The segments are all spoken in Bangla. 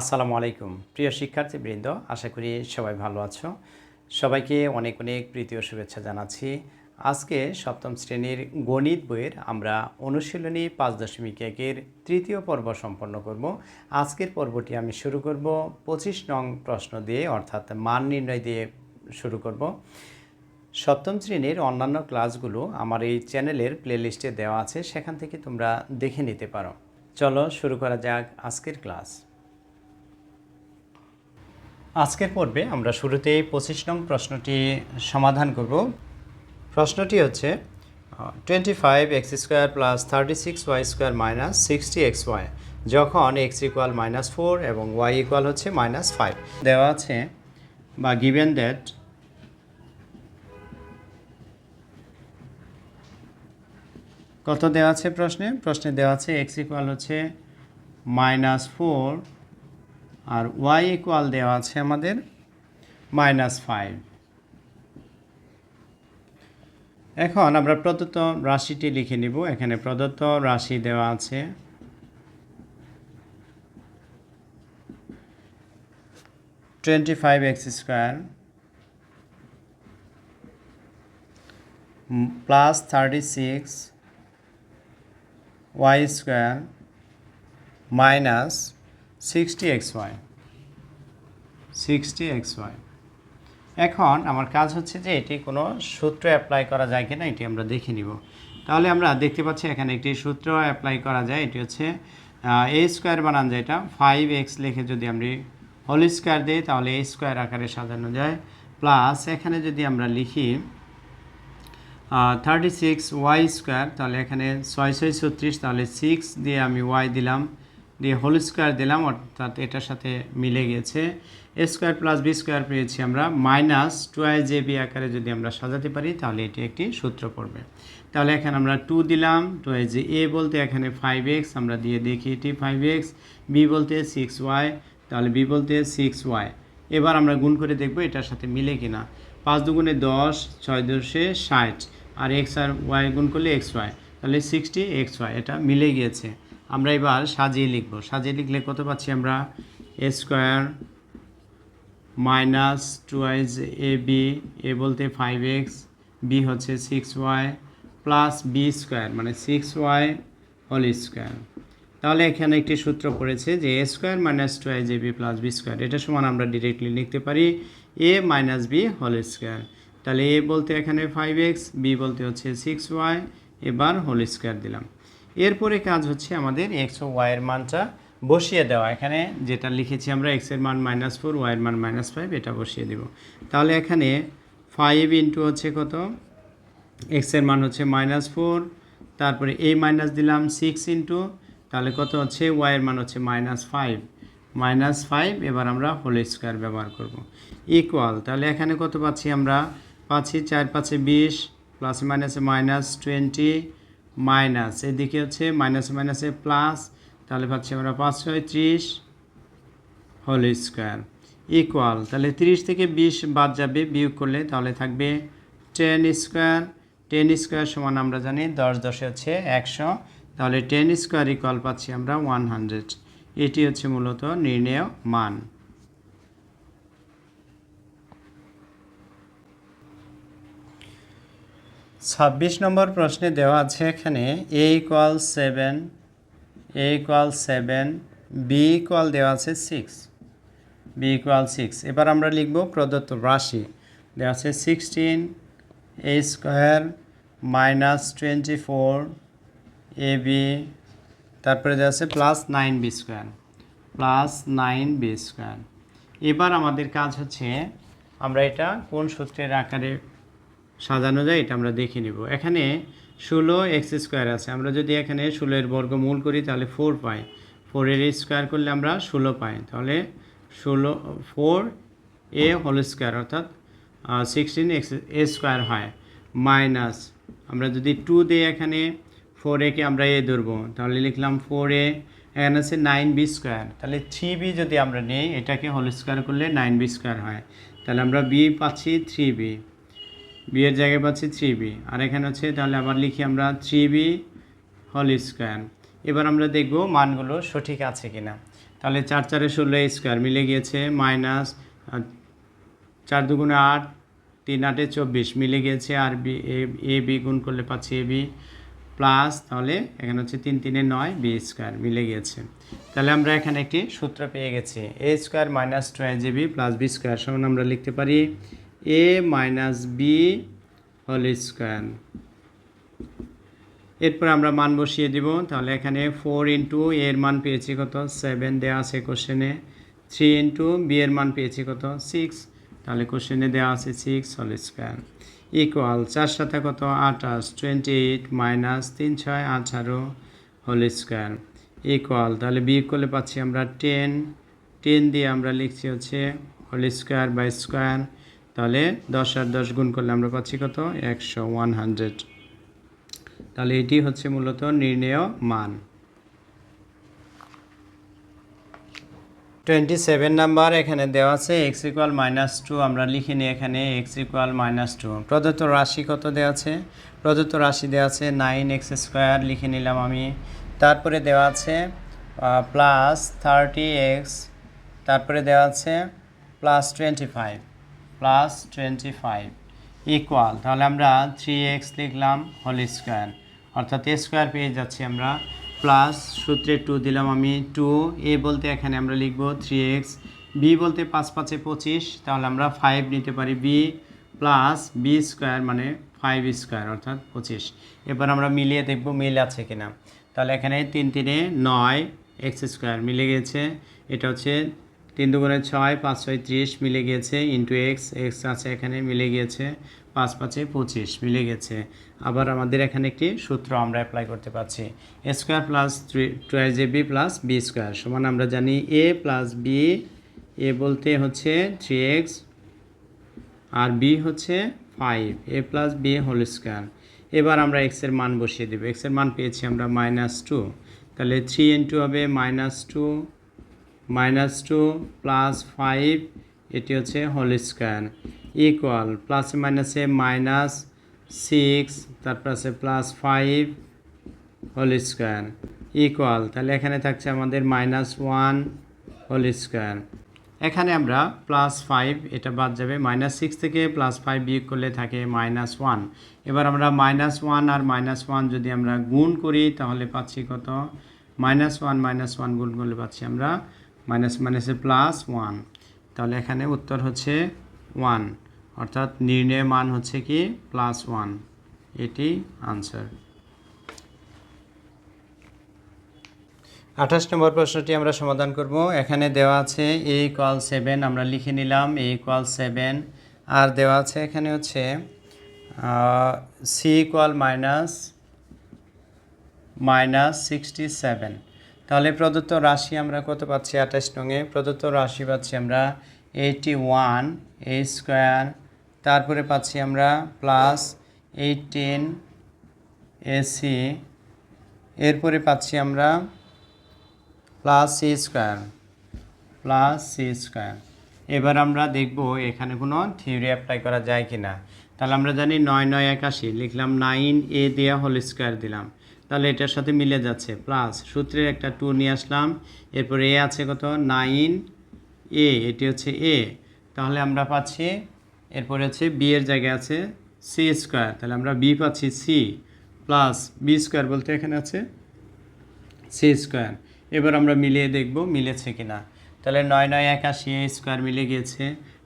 আসসালামু আলাইকুম। প্রিয় শিক্ষার্থীবৃন্দ, আশা করি সবাই ভালো আছো। সবাইকে অনেক অনেক প্রীতি ও শুভেচ্ছা জানাচ্ছি। আজকে সপ্তম শ্রেণির গণিত বইয়ের আমরা অনুশীলনী পাঁচ দশমিক একের তৃতীয় পর্ব সম্পন্ন করব। আজকের পর্বটি আমি শুরু করব পঁচিশ নং প্রশ্ন দিয়ে, অর্থাৎ মান নির্ণয় দিয়ে শুরু করব। সপ্তম শ্রেণির অন্যান্য ক্লাসগুলো আমার এই চ্যানেলের প্লেলিস্টে দেওয়া আছে, সেখান থেকে তোমরা দেখে নিতে পারো। চলো শুরু করা যাক আজকের ক্লাস। আজকের পর্বে আমরা শুরুতেই পঁচিশ নং প্রশ্নটি সমাধান করব। প্রশ্নটি হচ্ছে twenty five x square plus thirty six y square minus sixty x y যখন এক্স ইকুয়াল মাইনাস ফোর এবং ওয়াই ইকুয়াল হচ্ছে মাইনাস ফাইভ দেওয়া আছে বা গিভেন দ্যাট কত দেওয়া আছে প্রশ্নে? প্রশ্নে দেওয়া আছে এক্স ইকুয়াল হচ্ছে মাইনাস ফোর আর ওয়াই ইকুয়াল দেওয়া আছে আমাদের মাইনাস ফাইভ এখন আমরা প্রদত্ত রাশিটি লিখে নিব। এখানে প্রদত্ত রাশি দেওয়া আছে। Twenty five x square plus thirty six y square minus sixty x y sixty x y এখন আমার কাজ হচ্ছে যে এটি কোনো সূত্র অ্যাপ্লাই করা যায় কিনা এটি আমরা দেখে নিব। তাহলে আমরা দেখতে পাচ্ছি এখানে একটি সূত্র অ্যাপ্লাই করা যায়, এটি হচ্ছে এ স্কোয়ার বানান যায় এটা ফাইভ এক্স লিখে যদি আমরা হোল স্কোয়ার দিই, তাহলে এ স্কোয়ার আকারে সাজানো যায়। প্লাস এখানে যদি আমরা লিখি থার্টি সিক্স ওয়াই স্কোয়ার তাহলে এখানে ছয় ছয় ছত্রিশ, তাহলে সিক্স দিয়ে আমি ওয়াই দিলাম। দিয়ে হোল স্কোয়ার দিলাম, অর্থাৎ এটার সাথে মিলে গেছে। A square plus b square পেয়েছি আমরা, minus two i j b আকারে যদি আমরা সাজাতে পারি, তাহলে এটি একটি সূত্র পড়বে। তাহলে এখানে আমরা টু দিলাম টু আই জে এ বলতে এখানে ফাইভ এক্স, আমরা দিয়ে দেখি এটি ফাইভ এক্স, বি বলতে সিক্স ওয়াই, তাহলে বি বলতে সিক্স ওয়াই। এবার আমরা গুণ করে দেখব এটার সাথে মিলে কিনা। পাঁচ দুগুণে দশ, ছয় দশে ষাট, আর এক্স আর ওয়াই গুণ করলে এক্স ওয়াই, তাহলে সিক্সটি এক্স ওয়াই, এটা মিলে গিয়েছে। আমরা এবার সাজিয়ে লিখব। সাজিয়ে লিখলে কত পাচ্ছি আমরা? এ স্কোয়ার মাইনাস টু আইজ এ বি এ বলতে ফাইভ এক্স বি হচ্ছে six y plus b square মানে সিক্স ওয়াই হোল স্কোয়ার তাহলে এখানে একটি সূত্র পড়েছে যে a square minus two i j b plus b square এটা সমান আমরা ডিরেক্টলি লিখতে পারি a minus b whole square তাহলে এ বলতে এখানে ফাইভ এক্স বি বলতে হচ্ছে সিক্স ওয়াই এবার হোল স্কোয়ার দিলাম। এরপরে কাজ হচ্ছে আমাদের এক্স ও ওয়াইয়ের মানটা বসিয়ে দেওয়া। এখানে যেটা লিখেছি আমরা এক্সের মান মাইনাস ফোর ওয়াইয়ের মান মাইনাস ফাইভ এটা বসিয়ে দেব। তাহলে এখানে ফাইভ ইন্টু হচ্ছে কত? এক্সের মান হচ্ছে মাইনাস ফোর তারপরে এই মাইনাস দিলাম সিক্স ইন্টু তাহলে কত হচ্ছে? ওয়াইয়ের মান হচ্ছে মাইনাস ফাইভ মাইনাস ফাইভ এবার আমরা হোল স্কোয়ার ব্যবহার করব। ইকুয়াল তাহলে এখানে কত পাচ্ছি আমরা? পাচ্ছি চার পাঁচে বিশ প্লাসে মাইনাসে মাইনাস টোয়েন্টি মাইনাস, এদিকে হচ্ছে মাইনাসে মাইনাসে প্লাস, তাহলে পাচ্ছি আমরা পাঁচ ছয় ত্রিশ হোল স্কোয়ার। ইকুয়াল, তাহলে তিরিশ থেকে বিশ বাদ যাবে, বিয়োগ করলে তাহলে থাকবে টেন স্কোয়ার। টেন স্কোয়ার সমান আমরা জানি দশ দশে হচ্ছে একশো, তাহলে টেন স্কোয়ার ইকুয়াল পাচ্ছি আমরা ওয়ান হান্ড্রেড। এটি হচ্ছে মূলত নির্ণেয় মান। ছাব্বিশ নম্বর প্রশ্নে দেওয়া আছে এখানে a equal seven a equal seven b equal দেওয়া আছে সিক্স বি ইকুয়াল সিক্স এবার আমরা লিখব প্রদত্ত রাশি। দেওয়া আছে sixteen a square minus twenty four a b তারপরে দেওয়া আছে plus nine b square plus nine b square এবার আমাদের কাজ হচ্ছে আমরা এটা কোন সূত্রের আকারে সাজানো যায়, এটা আমরা দেখে নিব। এখানে ষোলো এক্স স্কোয়ার আছে। আমরা যদি এখানে ষোলোর বর্গমূল করি, তাহলে ফোর পাই। ফোরের স্কোয়ার করলে আমরা ষোলো পাই। তাহলে ষোলো, ফোর এ হোল স্কোয়ার, অর্থাৎ সিক্সটিন এক্স এ স্কোয়ার হয়। মাইনাস, আমরা যদি টু দিই এখানে ফোর একে আমরা এ ধরবো, তাহলে লিখলাম ফোর এ, এখানে আছে নাইন বি স্কোয়ার। তাহলে থ্রি বি যদি আমরা নিই, এটাকে হোল স্কোয়ার করলে নাইন বি স্কোয়ার হয়। তাহলে আমরা বি পাচ্ছি থ্রি বি। বি এর জায়গায় পাচ্ছি থ্রি বি আর এখানে হচ্ছে, তাহলে আবার লিখি আমরা থ্রি বি হোল স্কোয়ার এবার আমরা দেখব মানগুলো সঠিক আছে কিনা। তাহলে চার চারে ষোলো স্কোয়ার মিলে গিয়েছে মাইনাস চার দুগুণে আট, তিন আটে চব্বিশ মিলে গিয়েছে আর বি এ বি গুণ করলে পাচ্ছি এ বি প্লাস তাহলে এখানে হচ্ছে তিন তিনে নয় বি স্কোয়ার মিলে গিয়েছে। তাহলে আমরা এখানে একটি সূত্র পেয়ে গেছি। A square minus two a b plus b square সমান আমরা লিখতে পারি a minus b whole square এরপর আমরা মান বসিয়ে দিব। তাহলে এখানে ফোর ইন্টু এর মান পেয়েছি কত? সেভেন দেওয়া আছে কোশ্চেনে থ্রি ইন্টু বি এর মান পেয়েছি কত? সিক্স তাহলে কোশ্চেনে দেওয়া আছে সিক্স হোল স্কোয়ার ইকুয়াল চার সাথে কত? আঠাশ। টোয়েন্টি এইট মাইনাস তিন ছয়, আঠারো হোল স্কোয়ার ইকুয়াল তাহলে বি করলে পাচ্ছি আমরা টেন টেন দিয়ে আমরা লিখছি হচ্ছে হোল স্কোয়ার বাই স্কোয়ার তাহলে দশ আর দশ গুণ করলে আমরা পাচ্ছি কত? একশো ওয়ান হান্ড্রেড তাহলে এটি হচ্ছে মূলত নির্ণেয় মান। টোয়েন্টি সেভেন নাম্বার এখানে দেওয়া আছে এক্স ইকুয়াল মাইনাস টু। আমরা লিখে নিই এখানে এক্স ইকুয়াল মাইনাস টু। প্রদত্ত রাশি কত দেওয়া আছে? প্রদত্ত রাশি দেওয়া আছে নাইন এক্স স্কোয়ার লিখে নিলাম আমি। তারপরে দেওয়া আছে প্লাস থার্টি এক্স। তারপরে দেওয়া আছে plus twenty five. Plus twenty five equal তাহলে আমরা থ্রি এক্স লিখলাম হোল স্কোয়ার অর্থাৎ স্কোয়ার পেয়ে যাচ্ছি আমরা। প্লাস সূত্রে টু দিলাম আমি টু এ বলতে এখানে আমরা লিখব থ্রি এক্স বি বলতে পাঁচ পাঁচে পঁচিশ। তাহলে আমরা ফাইভ নিতে পারি বি প্লাস বি স্কোয়ার মানে ফাইভ স্কোয়ার অর্থাৎ পঁচিশ। এবার আমরা মিলিয়ে দেখব মিল আছে কিনা। তাহলে এখানে তিন তিনে নয় এক্স স্কোয়ার মিলে গেছে। এটা হচ্ছে তিন দুগুণে ছয়, পাঁচ ছয় ত্রিশ মিলে গিয়েছে ইন্টু এক্স এক্স আছে এখানে মিলে গিয়েছে পাঁচ পাঁচে পঁচিশ মিলে গেছে। আবার আমাদের এখানে একটি সূত্র আমরা অ্যাপ্লাই করতে পারছি। A square plus twelve j b plus b square সমান আমরা জানি এ প্লাস বি এ বলতে হচ্ছে থ্রি এক্স আর বি হচ্ছে five a plus b whole square এবার আমরা এক্সের মান বসিয়ে দেবো। এক্সের মান পেয়েছি আমরা মাইনাস টু তাহলে থ্রি ইন্টু হবে minus two minus two plus five এটি হচ্ছে হোল স্কোয়ার ইকুয়াল প্লাসে মাইনাসে মাইনাস সিক্স তারপর আছে plus five whole square equal তাহলে এখানে থাকছে আমাদের মাইনাস ওয়ান হোল স্কোয়ার এখানে আমরা প্লাস ফাইভ এটা বাদ যাবে মাইনাস সিক্স থেকে প্লাস ফাইভ বিয়োগ করলে থাকে মাইনাস ওয়ান এবার আমরা মাইনাস ওয়ান আর মাইনাস ওয়ান যদি আমরা গুণ করি, তাহলে পাচ্ছি কত? মাইনাস ওয়ান মাইনাস ওয়ান গুণ করলে পাচ্ছি আমরা মাইনাস মাইনাসে প্লাস ওয়ান। তাহলে এখানে উত্তর হচ্ছে ওয়ান। অর্থাৎ নির্ণয় মান হচ্ছে কি? Plus one. এটি আনসার। আঠাশ নম্বর প্রশ্নটি আমরা সমাধান করব। এখানে দেওয়া আছে এ ইকুয়াল সেভেন, আমরা লিখে নিলাম এ ইকুয়াল সেভেন। আর দেওয়া আছে এখানে হচ্ছে c equal minus minus sixty seven. তাহলে প্রদত্ত রাশি আমরা কত পাচ্ছি? আঠাশ নঙে প্রদত্ত রাশি পাচ্ছি আমরা এইটি ওয়ান এ স্কোয়ার তারপরে পাচ্ছি আমরা প্লাস এইটিন এসি এরপরে পাচ্ছি আমরা plus c square plus c square এবার আমরা দেখব এখানে কোনো থিওরি অ্যাপ্লাই করা যায় কি না তাহলে আমরা জানি নয় নয় একাশি, লিখলাম নাইন এ দেওয়া হোল স্কোয়ার দিলাম। তাহলে এটার সাথে মিলে যাচ্ছে। প্লাস সূত্রের একটা টু নিয়ে আসলাম। এরপর এ আছে কত? নাইন এ এটি হচ্ছে এ তাহলে আমরা পাচ্ছি, এরপরে হচ্ছে বি এর জায়গায় আছে সি স্কোয়ার তাহলে আমরা বি পাচ্ছি সি প্লাস বি স্কোয়ার বলতে এখানে আছে সি স্কোয়ার এবার আমরা মিলিয়ে দেখব মিলেছে কি না তাহলে নয় নয় একাশি এ স্কোয়ার মিলে গিয়েছে।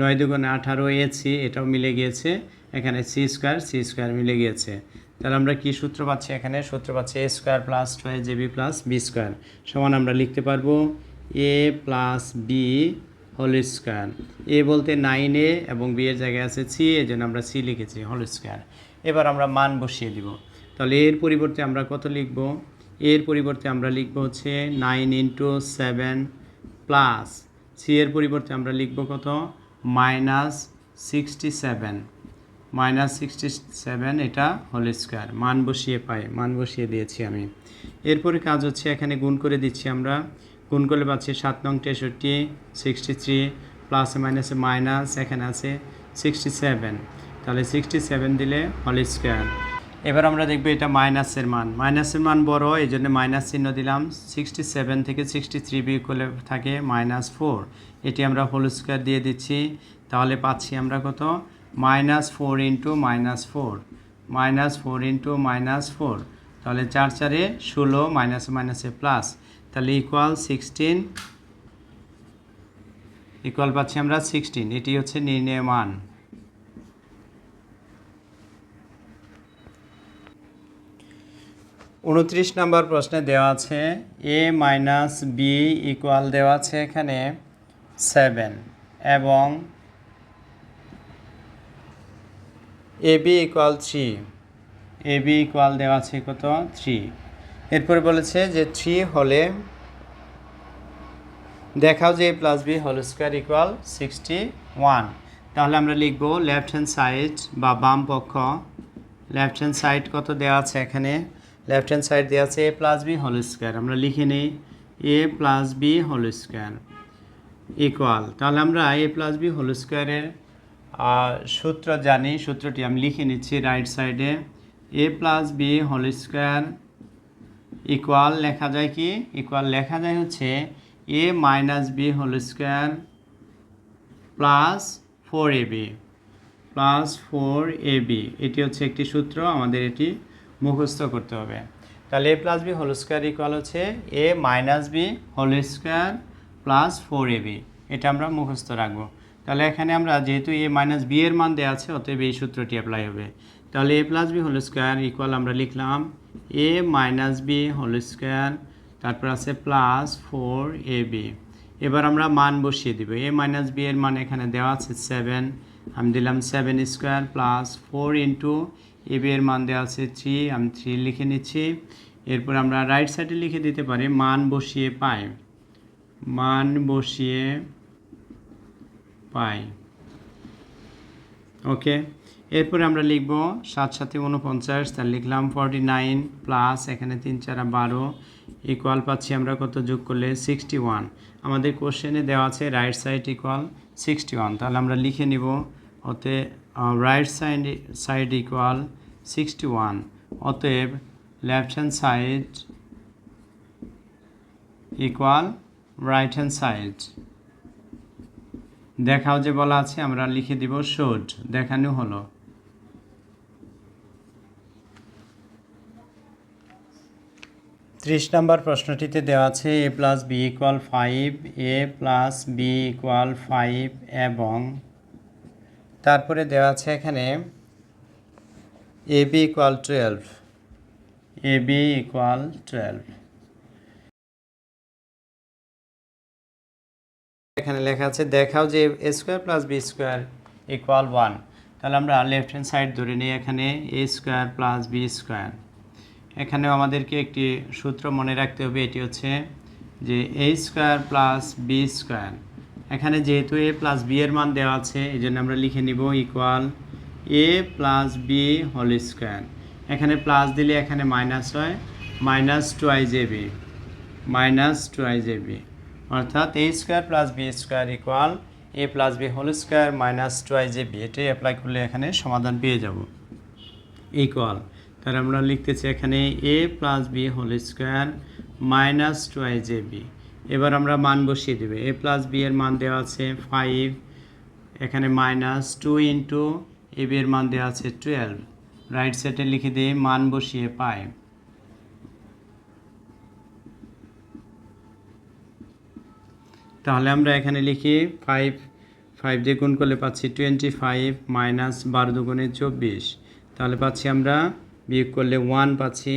নয় দুগুণে আঠারো এ সি এটাও মিলে গিয়েছে। এখানে সি স্কোয়ার সি স্কোয়ার মিলে গিয়েছে। তাহলে আমরা কি সূত্র পাচ্ছি এখানে? সূত্র পাচ্ছি a square plus two j b plus b square সমান আমরা লিখতে পারব a plus b whole square a বলতে নাইন এ এবং বি এর জায়গায় আছে সি এই জন্য আমরা সি লিখেছি হোল স্কোয়ার এবার আমরা মান বসিয়ে দিব। তাহলে এর পরিবর্তে আমরা কত লিখব? এর পরিবর্তে আমরা লিখব হচ্ছে nine into seven plus c এর পরিবর্তে আমরা লিখব কত? Minus sixty seven minus sixty seven, এটা হোল স্কোয়ার। মান বসিয়ে পাই, মান বসিয়ে দিয়েছি আমি। এরপরে কাজ হচ্ছে, এখানে গুণ করে দিচ্ছি আমরা। গুণ করলে পাচ্ছি সাত নং তেষট্টি, সিক্সটি থ্রি প্লাসে মাইনাসে মাইনাস, এখানে আছে সিক্সটি সেভেন। তাহলে সিক্সটি সেভেন দিলে হোল স্কোয়ার। এবার আমরা দেখব এটা মাইনাসের মান। মাইনাসের মান বড়, এই জন্য মাইনাস চিহ্ন দিলাম। সিক্সটি সেভেন থেকে সিক্সটি থ্রি বিকলে থাকে মাইনাস ফোর। এটি আমরা হোল স্কোয়ার দিয়ে দিচ্ছি। তাহলে পাচ্ছি আমরা কত? Minus four into minus four minus four into minus four, তাহলে চার চারে ষোলো মাইনাসে মাইনাসে প্লাস, তাহলে ইকুয়াল সিক্সটিন ইকুয়াল পাচ্ছি আমরা সিক্সটিন এটি হচ্ছে নির্ণয় মান। উনত্রিশ নম্বর প্রশ্নে দেওয়া আছে এ মাইনাস বি ইকুয়াল দেওয়া আছে এখানে সেভেন এবং a b equal three a b equal দেওয়া আছে কত? থ্রি এরপরে বলেছে যে থ্রি হলে দেখাও যে a plus b whole square equal sixty one তাহলে আমরা লিখব লেফট হ্যান্ড সাইড বা বাম পক্ষ। লেফট হ্যান্ড সাইড কত দেওয়া আছে এখানে? লেফট হ্যান্ড সাইড দেওয়া আছে a plus b whole square আমরা লিখে নিই। A plus b whole square equal তাহলে আমরা এ প্লাস বি হোল স্কোয়ারের সূত্র জানি, সূত্রটি আমি লিখে নিচ্ছি রাইট সাইডে a. Plus b whole square equal লেখা যায় কি? ইকুয়াল লেখা যায় হচ্ছে a minus b whole square plus four a b plus four a b এটি হচ্ছে একটি সূত্র, আমাদের এটি মুখস্থ করতে হবে। তাহলে a plus b whole square equal হচ্ছে a minus b whole square plus four a b এটা আমরা মুখস্থ রাখব। তাহলে এখানে আমরা যেহেতু এ মাইনাস বি এর মান দেওয়া আছে, অতএব এই সূত্রটি অ্যাপ্লাই হবে। তাহলে a plus b whole square equal আমরা লিখলাম a minus b whole square তারপর আছে প্লাস ফোর এ বি এবার আমরা মান বসিয়ে দিব। এ মাইনাস বি এর মান এখানে দেওয়া আছে সেভেন আমি দিলাম seven square plus four into a b এর মান দেওয়া আছে থ্রি আমি থ্রি লিখে নিচ্ছি। এরপর আমরা রাইট সাইডে লিখে দিতে পারি, মান বসিয়ে পাই। মান বসিয়ে পাই। ওকে এরপরে আমরা লিখব সাত সাথে উনপঞ্চাশ তার লিখলাম ফর্টি নাইন প্লাস এখানে তিন চারা বারো ইকুয়াল পাচ্ছি আমরা কত যোগ করলে সিক্সটি ওয়ান আমাদের কোশ্চেনে দেওয়া আছে right side equal sixty one তাহলে আমরা লিখে নিব ওতে right side side equal sixty one অতএব left hand side equal right hand side দেখাও যে বলা আছে, আমরা লিখে দিব শোড দেখানো হলো। ত্রিশ নম্বর প্রশ্নটিতে দেওয়া আছে, A plus B equal five A plus B equal five এবং তারপরে দেওয়া আছে এখানে, A B equal twelve A B equal twelve এখানে লেখা আছে, দেখাও যে A square plus B square equal one তাহলে আমরা লেফট হ্যান্ড সাইড ধরে নিই এখানে A square plus B square এখানেও আমাদেরকে একটি সূত্র মনে রাখতে হবে, এটি হচ্ছে যে A square plus B square এখানে যেহেতু এ প্লাস বি এর মান দেওয়া আছে এই জন্য আমরা লিখে নিব equal A plus B whole square এখানে প্লাস দিলে এখানে মাইনাস হয় minus twice A B minus twice A B অর্থাৎ A square plus B square equal A plus B whole square minus twice A B এটাই অ্যাপ্লাই করলে এখানে সমাধান পেয়ে যাব। ইকুয়াল তাহলে আমরা লিখতেছি এখানে A plus B whole square minus twice A B এবার আমরা মান বসিয়ে দেবে। এ প্লাস বি এর মান দেওয়া আছে ফাইভ এখানে minus two into A B এর মান দেওয়া আছে টুয়েলভ রাইট সাইডে লিখে দিয়ে মান বসিয়ে পাই। তাহলে আমরা এখানে লিখি ফাইভ ফাইভ দিয়ে গুণ করলে পাচ্ছি টোয়েন্টি ফাইভ মাইনাস বারো দুগুণে চব্বিশ। তাহলে পাচ্ছি আমরা বিয়োগ করলে ওয়ান পাচ্ছি।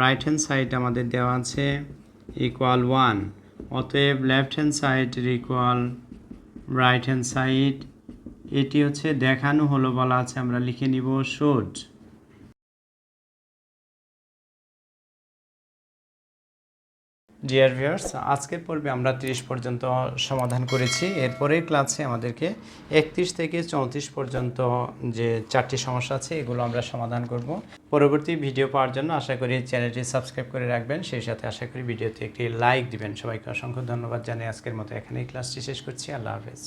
রাইট হ্যান্ড সাইড আমাদের দেওয়া আছে ইকুয়াল ওয়ান অতএব left hand side equal right hand side এটি হচ্ছে দেখানো হলো বলা আছে, আমরা লিখে নিব শোড ডিয়ার ভিউয়ার্স আজকের পর্বে আমরা 30 পর্যন্ত সমাধান করেছি। এরপরের ক্লাসে আমাদেরকে একত্রিশ থেকে চৌত্রিশ পর্যন্ত যে চারটি সমস্যা আছে, এগুলো আমরা সমাধান করব। পরবর্তী ভিডিও পাওয়ার জন্য আশা করি চ্যানেলটি সাবস্ক্রাইব করে রাখবেন। সেই সাথে আশা করি ভিডিওতে একটি লাইক দিবেন। সবাইকে অসংখ্য ধন্যবাদ। জানিয়ে আজকের মতো এখানেই ক্লাসটি শেষ করছি। আল্লাহ হাফেজ।